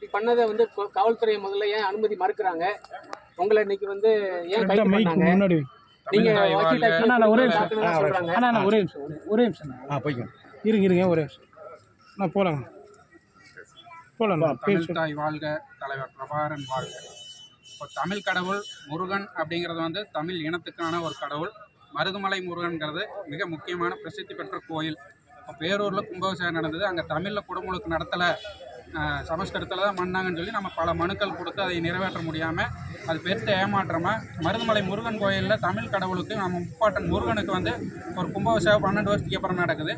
இப்படி பண்ணதை வந்து காவல்துறை முதல்ல ஏன் அனுமதி மறுக்கிறாங்க? உங்களை இன்னைக்கு வந்து ஏன் கைது பண்ணாங்க. நீங்க வாழ்க. talkie அண்ணா, அண்ணா, ஒரே நிமிஷம். தாக்குனதா ஆ, ஒரே சொல்றாங்க. அண்ணா அண்ணா ஒரே நிமிஷம் ஒரே- ஒரே நிமிஷம் அண்ணா. ஆ போய்க்கும் இருங்க இருங்க ஒரே நிமிஷம். நான் போகலாங்க போகலாம் பேசு. தமிழ் தாய் வாழ்க தலைவர் பிரபாகரன் வாழ்க. இப்போ தமிழ் கடவுள் முருகன் அப்படிங்கிறது வந்து தமிழ் இனத்துக்கான ஒரு கடவுள். மருதுமலை முருகன்கிறது மிக முக்கியமான பிரசித்தி பெற்ற கோயில். இப்போ பேரூரில் கும்பாபிஷேகம் நடந்தது. அங்கே தமிழில் குடமுழுக்கு நடத்தலை. சமஸ்கிருதத்தில் தான் பண்ணாங்கன்னு சொல்லி நம்ம பல மனுக்கள் கொடுத்து அதை நிறைவேற்ற முடியாமல் அது பெருத்த ஏமாற்றமாக மருதுமலை முருகன் கோயிலில் தமிழ் கடவுளுக்கு நம்ம முப்பாட்டன் முருகனுக்கு வந்து ஒரு கும்பாபிஷேகம் பன்னெண்டு வருஷத்துக்கு அப்புறம் நடக்குது.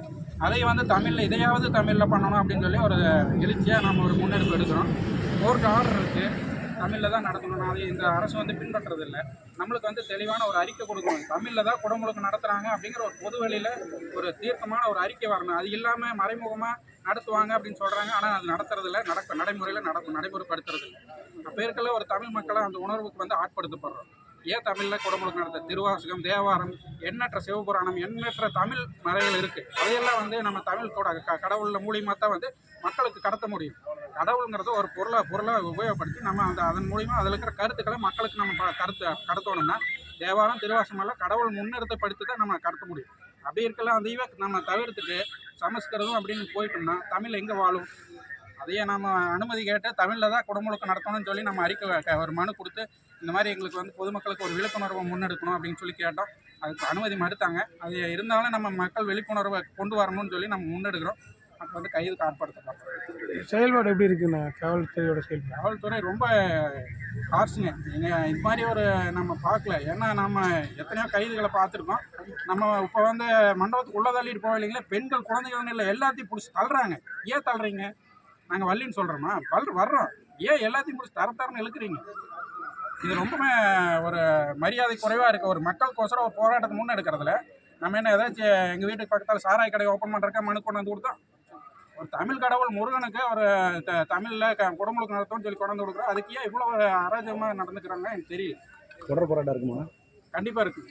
அதை வந்து தமிழில் இதையாவது தமிழில் பண்ணணும் அப்படின்னு சொல்லி ஒரு எழுச்சியாக நம்ம ஒரு முன்னெடுப்பு எடுக்கிறோம். கோர்ட் ஆர்டர் இருக்குது தமிழில் தான் நடத்தணும் அதை இந்த அரசு வந்து பின்பற்றதில்லை. நம்மளுக்கு வந்து தெளிவான ஒரு அறிக்கை கொடுக்கணும். தமிழில் தான் குடமுழுக்கு நடத்துகிறாங்க அப்படிங்கிற ஒரு பொது வழியில் ஒரு தீர்க்கமான ஒரு அறிக்கை வரணும். அது இல்லாமல் மறைமுகமாக நடத்துவாங்க அப்படின்னு சொல்கிறாங்க ஆனால் அது நடத்துறதில்ல. நடக்க நடைமுறையில் நடக்கும் நடைமுறைப்படுத்துறதில்ல. அப்போ இருக்கல ஒரு தமிழ் மக்களை அந்த உணர்வுக்கு வந்து ஆட்படுத்தப்படுறோம். ஏன் தமிழில் குடமுழுக்கு நடத்த திருவாசகம் தேவாரம் எண்ணற்ற சிவபுராணம் எண்ணற்ற தமிழ் மறைகள் இருக்குது அதையெல்லாம் வந்து நம்ம தமிழ் கூட க கடவுளில் மூலியமாக தான் வந்து மக்களுக்கு கடத்த முடியும். கடவுளுங்கிறத ஒரு பொருளை பொருளாக உபயோகப்படுத்தி நம்ம அந்த அதன் மூலிமா அதில் இருக்கிற கருத்துக்களை மக்களுக்கு நம்ம ப- கருத்து கடத்தணும்னா தேவாரம் திருவாசமெல்லாம் கடவுள் முன்னிறுத்தப்படுத்தி தான் நம்ம கடத்த முடியும். அப்படி இருக்கலாம் அதையவே நம்ம தவிர்த்துட்டு சமஸ்கிருதம் அப்படின்னு போயிட்டோம்னா தமிழ் எங்கே வாழும்? அதையே நம்ம அனுமதி கேட்டு தமிழில் தான் குடமுழுக்கு நடத்தணும்னு சொல்லி நம்ம அறிக்கை ஒரு மனு கொடுத்து இந்த மாதிரி எங்களுக்கு வந்து பொதுமக்களுக்கு ஒரு விழிப்புணர்வை முன்னெடுக்கணும் அப்படின்னு சொல்லி கேட்டோம். அதுக்கு அனுமதி மறுத்தாங்க. அது இருந்தாலும் நம்ம மக்கள் விழிப்புணர்வை கொண்டு வரணும்னு சொல்லி நம்ம முன்னெடுக்கிறோம். அப்போ வந்து கைதுக்கு ஆட்படுத்தப்பட்டோம் செயல்பாடு எப்படி இருக்குண்ணா? காவல்துறையோட செயல்பாடு? காவல்துறை ரொம்ப ஹார்ஷுங்க நீங்கள் இது மாதிரி ஒரு நம்ம பார்க்கல. ஏன்னா நம்ம எத்தனையோ கைதுகளை பார்த்துருக்கோம். நம்ம இப்போ வந்து மண்டபத்துக்கு உள்ள தள்ளிட்டு போக இல்லைங்களா பெண்கள் குழந்தைகள் இல்லை எல்லாத்தையும் பிடிச்சி தள்ளுறாங்க. ஏன் தள்ளுறீங்க? நாங்கள் வள்ளின்னு சொல்கிறோமா வல் வர்றோம். ஏன் எல்லாத்தையும் பிடிச்சி தர தரன்னு இழுக்கிறீங்க? இது ரொம்பவே ஒரு மரியாதை குறைவாக இருக்குது ஒரு மக்களுக்கோசரம் ஒரு போராட்டத்தை முன்னெடுக்கிறதுல நம்ம என்ன ஏதாச்சும் எங்கள் வீட்டுக்கு பக்கத்தில் சாராய கடை ஓப்பன் பண்ணுறக்க மனு கொண்டு வந்து கொடுத்தோம்? ஒரு தமிழ் கடவுள் முருகனுக்கு ஒரு த தமிழில் க குடமுழுக்கு நடத்தும்னு சொல்லி கொண்டு வந்து கொடுக்குறோம். அதுக்கு ஏன் இவ்வளோ அராஜகமாக நடந்துக்கிறாங்க எனக்கு தெரியல. தொடர் போராட்டம் இருக்குமா? கண்டிப்பாக இருக்குது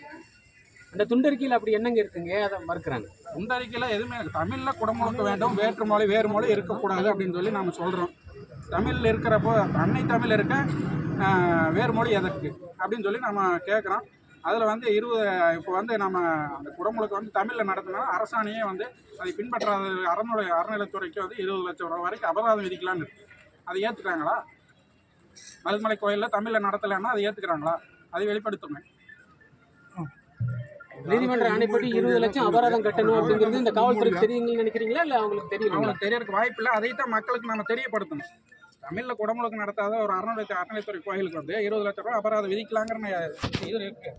அந்த துண்டறிக்கையில் அப்படி என்னங்க இருக்குங்க? அதை மறுக்கிறாங்க. துண்டறிக்கையில் எதுவுமே தமிழில் குடமுழுக்க வேண்டும் வேற்று மொழி வேறு மொழி இருக்கக்கூடாது அப்படின்னு சொல்லி நம்ம சொல்கிறோம் தமிழில் இருக்கிறப்போ அன்னை தமிழ் இருக்க வேறு மொழி எதற்கு அப்படின்னு சொல்லி நம்ம கேட்குறோம் அதில் வந்து இருபது இப்போ வந்து நம்ம அந்த குடமுழுக்கு வந்து தமிழில் நடத்தினா அரசாணையே வந்து அதை பின்பற்றாத அறநிலை அறநிலைத்துறைக்கு வந்து இருபது லட்சம் ரூபா வரைக்கும் அபராதம் விதிக்கலான்னு அதை ஏற்றுக்கிறாங்களா மருதுமலை கோயிலில் தமிழில் நடத்தலைன்னா அதை ஏற்றுக்கிறாங்களா அதை வெளிப்படுத்துங்க. நீதிமன்ற ஆணைப்படி இருபது லட்சம் அபராதம் கட்டணும் அப்படிங்கிறது இந்த காவல்துறைக்கு தெரியுங்கன்னு நினைக்கிறீங்களா? இல்லை அவங்களுக்கு தெரியும்? அவங்களுக்கு தெரியறதுக்கு வாய்ப்பு இல்லை. அதை தான் மக்களுக்கு நம்ம தெரியப்படுத்தணும். தமிழில் குடமுழுக்கு நடத்தாத ஒரு அறநிலை அறநிலைத்துறை கோயிலுக்கு வந்து இருபது லட்ச ரூபா அபராதம் விதிக்கலாங்கிற இது இருக்கு.